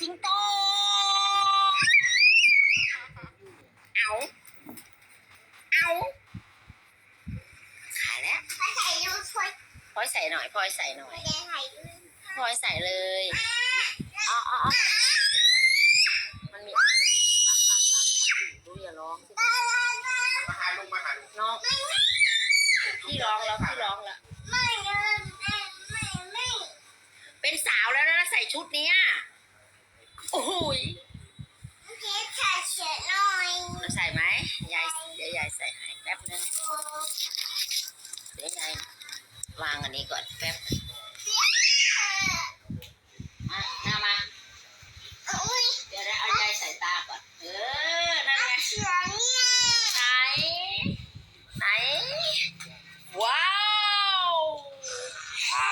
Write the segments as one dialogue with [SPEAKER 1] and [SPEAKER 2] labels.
[SPEAKER 1] สิงโต เอา เอาขายแล้ว
[SPEAKER 2] ถ้าใส่ยูช่วย
[SPEAKER 1] พลอยใส่หน่อยพลอยใส่หน่อย
[SPEAKER 2] แดงใส่ยู
[SPEAKER 1] พลอยใส่เลยอ๋ออ๋ออ๋อมันมีดูอย่าร้องสิ
[SPEAKER 3] มาหาลุงมาหาลุง
[SPEAKER 1] น้องพี่ร้องแล้วพี่ร้องแล้ว
[SPEAKER 2] ไม่ไม่ไม่ไม่ไม่
[SPEAKER 1] เป็นสาวแล้วนะใส่ชุดเนี้ยโอ้โหย
[SPEAKER 2] เพชรใส่เฉดหน่อย
[SPEAKER 1] จะใส่ไหมยายเดี๋ยวยายใส่ให้แป๊บนึงเดี๋ยวยายวางอันนี้ก่อนแป๊บอะเอามา
[SPEAKER 2] อุ้ย
[SPEAKER 1] เดี๋ยวนะเอายายใส่ตาก่อน เออ นั่นไง
[SPEAKER 2] เชือกเนี่ย
[SPEAKER 1] ไหน ไหน ว้าวฮ่า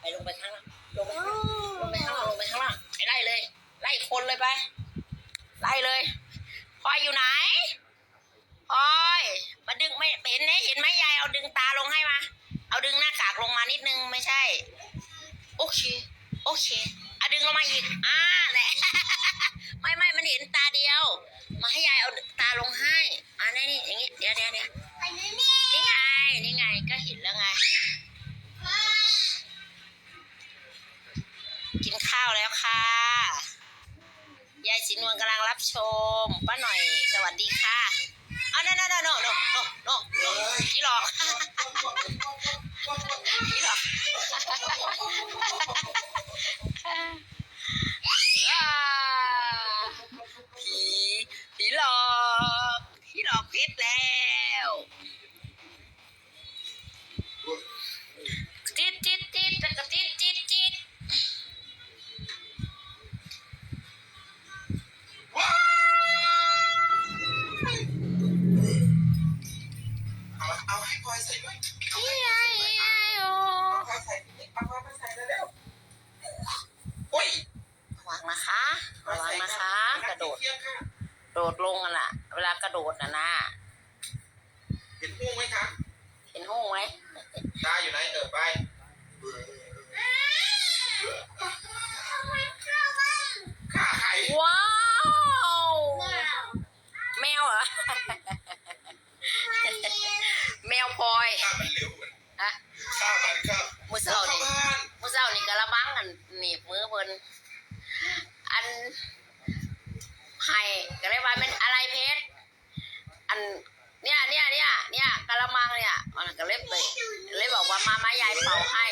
[SPEAKER 1] ไปลงไปข้างล่างลงไปข้างล่างลงไปข้างล่างลงไปข้างล่างไปไล่เลย ไล่คน เลยไป ไล่เลยพลอยอยู่ไหนพลอยมาดึงไม่เห็นไหมเห็นไหมยายเอาดึงตาลงให้มา เอาดึงหน้ากากลงมานิดนึงไม่ใช่ โอเค โอเค เอาดึงลงมาอีก อ่าแหละ นกำลังรับชมป้าหน่อยสวัสดีค่ะอ๋อาโน
[SPEAKER 3] โน
[SPEAKER 1] โนโน
[SPEAKER 3] โนโน
[SPEAKER 1] โนพี่หลอกนี่หลอก กระโดดน่ะนะ
[SPEAKER 3] เห็นพุงไหมคะ
[SPEAKER 1] เห็นห้องไหม
[SPEAKER 3] ตาอยู่ไหนเออไป
[SPEAKER 2] ทำไมเข้าบ้าง
[SPEAKER 3] ข้าไข่
[SPEAKER 1] ว้าว
[SPEAKER 2] ว้าว
[SPEAKER 1] แมวเหรอ แมวพลอย
[SPEAKER 3] ข้ามันเร็วเหมือน
[SPEAKER 1] ฮะ
[SPEAKER 3] ข้ามันข้า
[SPEAKER 1] มือเสา
[SPEAKER 3] เข้า
[SPEAKER 1] นี่
[SPEAKER 3] บ้าน
[SPEAKER 1] มือเสานี่กระมังอันหนีบมือเพิ่นอันให้ก็เลยว่าเป็นอะไรเพชรอัน เนี่ยเนี่ยเนี่ยเนี่ยกระมังเนี่ยมันก็เลยไปเลยบบอกว่ามามายายเป่าให้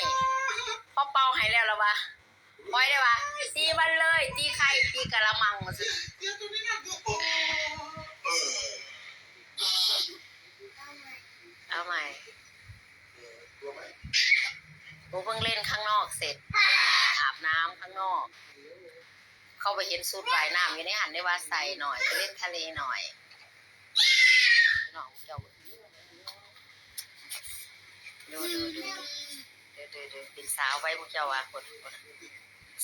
[SPEAKER 1] พอเป่าให้แล้วล้วะปล่อยได้ปะตีมันเลยตีใครตีกระมังมาสิ
[SPEAKER 3] เดี๋ยวตัวนี้นะดูโอ้เออ
[SPEAKER 1] เอาใหม่
[SPEAKER 3] กู
[SPEAKER 1] เพิ่งเล่นข้างนอกเสร็จอาบน้ำข้างนอก เข้าไปเห็นสูตรว่ายน้ำอยู่ในหันได้ว่าใส่หน่อยเล่นทะเลหน่อยน้องเจ้าดูดูดูดูดูดูเป็นสาวไว้พวกเจ้าว่าคนคน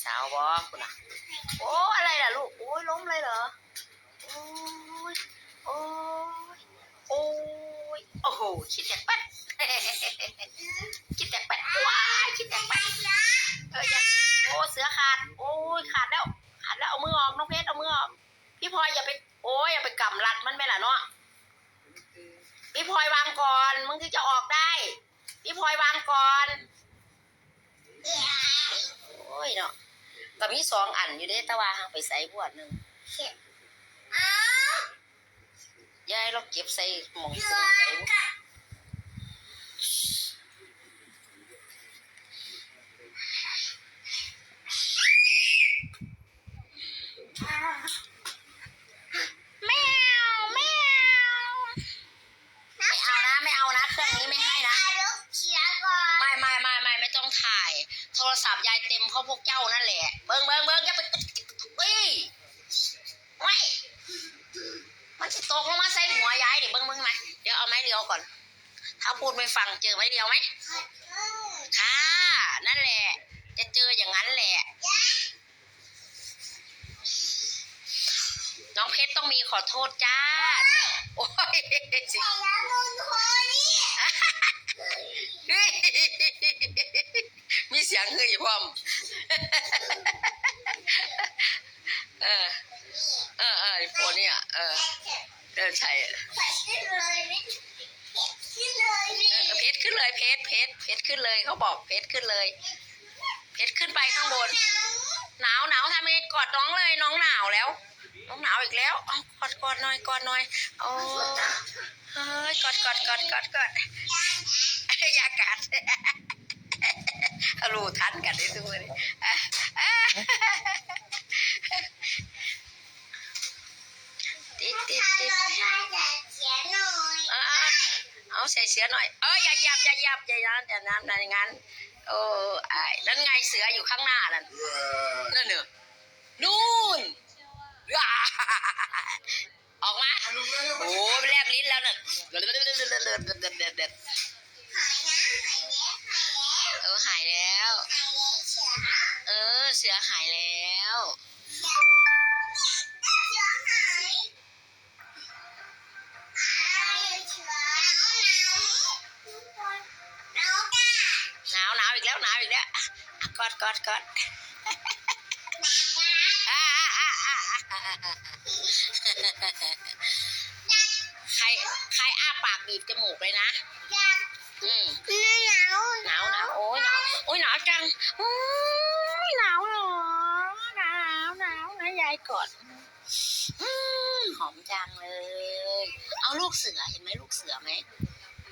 [SPEAKER 1] สาวบอคุณอะโอ้อะไรล่ะลูกโอ้ยล้มเลยเหรอโอ้ยโอ้ยโอ้ยโอ้โหคิดแตกแป๊ด คิดแตกแป๊ดว้ายคิดแตกแป๊ดเออจะโอ้เสือขาด โอ้ยขาดแล้ว ขาดแล้วเอามือออกน้องเพชรเอามือออก พี่พลอยอย่าไป โอ้ยอย่าไปกำรัดมันไปล่ะเนาะพี่พลอยวางก่อนมึงถึงจะออกได้ พี่พลอยวางก่อน โอ้ยเนาะ ก็มีสองอันอยู่เด้แต่ว่าหางไปใส่บวดหนึ่ง
[SPEAKER 2] อ้าวยา
[SPEAKER 1] ยเราเก็บใส่หมอง
[SPEAKER 2] เชื
[SPEAKER 1] ส
[SPEAKER 2] อ
[SPEAKER 1] มุนไพร
[SPEAKER 2] กกับ
[SPEAKER 1] แมวแมวไม่เอานะไม่เอานะเครื่องนี้ไม่ให้นะ
[SPEAKER 2] อาลูกเชือกก่อน
[SPEAKER 1] ไม่ไม่ไม่ไม่ไม่ ต้องถ่าย โทรศัพท์ยายเต็มเพราะพวกเจ้านั่นแหละ เบิ้งเบิ้งเบิ้งอย่าไปเฮ้ยไม่มันจะตกลงมาใส่หัวยายเดี๋ยวเบิ้งเบิ้งไหมเดี๋ยวเอาไม้เรียวก่อน ถ้าพูดไม่ฟังเจอไม้เรียวไหมค่ะ นั่นแหละ จะเจออย่างนั้นแหละ น้องเพชรต้องมีขอโทษจ้า โอ้ย
[SPEAKER 2] ใส่แล้วมุนโคนี่
[SPEAKER 1] มีเสียงเฮ้ยพร้อมเออเออเออไอ้โฟนเนี่ยเออเออใช่
[SPEAKER 2] ขึ้นเลยขึ้นเลย
[SPEAKER 1] เพชรขึ้นเลยเพชรเพชรเพชรขึ้นเลยเขาบอกเพชรขึ้นเลย เพชรขึ้นไปข้างบน หนาวหนาวทำไมกอดน้องเลยน้องหนาวแล้วน้องหนาวอีกแล้วเอกอดกอดหน่อยกอดหน่อยโอ้เฮ้ยกอดกอดกอดกอดกอดอยา เขารู้ทันกันได้ทุกคนติดติดติด
[SPEAKER 2] เราพาแต่เขียนหน่อย
[SPEAKER 1] เอาเออาใส่เสือหน่อยเอออย่าหยับอย่าหยับอย่ายันอย่านั้นอย่างนั้นโอ้ไอ้นั่นไงเสืออยู่ข้างหน้านั่นนั่นเนอะ ก
[SPEAKER 3] อ
[SPEAKER 1] ด
[SPEAKER 2] ก
[SPEAKER 1] อดกอด
[SPEAKER 2] หนาวกะ
[SPEAKER 1] อ่าอ่าอ่าอ่าใครใครอ้าปากบีบจมูกเลยนะ
[SPEAKER 2] อยาก
[SPEAKER 1] อืม
[SPEAKER 2] หนาว
[SPEAKER 1] หนาวหนาวโอ้ยหนาวโอ้ยหนาวจังโอ้ยหนาวเหรอหนาวหนาวนะยายกอดอืมหอมจังเลย เอาลูกเสือเห็นไหมลูกเสือไหม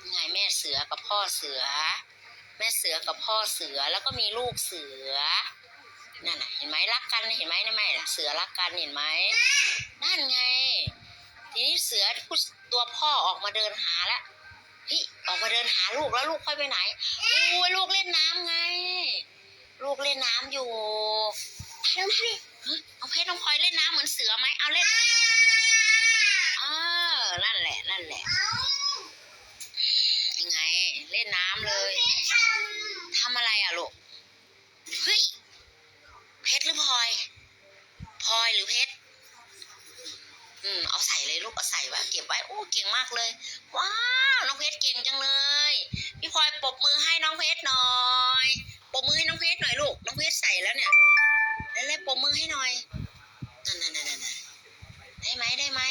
[SPEAKER 1] ยังไงแม่เสือกับพ่อเสือ แม่เสือกับพ่อเสือแล้วก็มีลูกเสือนั่นน่ะเห็นไหมรักกันเห็นไหมนะแม่น่ะเสือรักกันเห็นไหมนั่นไง ทีนี้เสือผู้ตัวพ่อออกมาเดินหาแล้วเฮ้ยออกมาเดินหาลูกแล้วลูกค่อยไปไหนโอ้ลูกเล่นน้ำไง ลูกเล่นน้ำอยู่
[SPEAKER 2] น้องพี่
[SPEAKER 1] เอาเพชรน้องพลอยเล่นน้ำเหมือนเสือไหมเอาเล่นสิเออนั่นแหละนั่นแหละ ยังไง เล่นน้ำเลย
[SPEAKER 2] ท
[SPEAKER 1] ทำอะไรอะลูก เฮ้ย เพชรหรือพลอย พลอยหรือเพชร อืม เลยลูกเอาใส่ไว้เก็บไว้โอ้เก่งมากเลย ว้าวน้องเพชรเก่งจังเลย พี่พลอยปรบมือให้น้องเพชรหน่อยปรบมือให้น้องเพชรหน่อยลูกน้องเพชรใส่แล้วเนี่ยแล้วเลยปรบมือให้หน่อยนั่นนั่นนั่นนั่นได้ไหมได้ไหม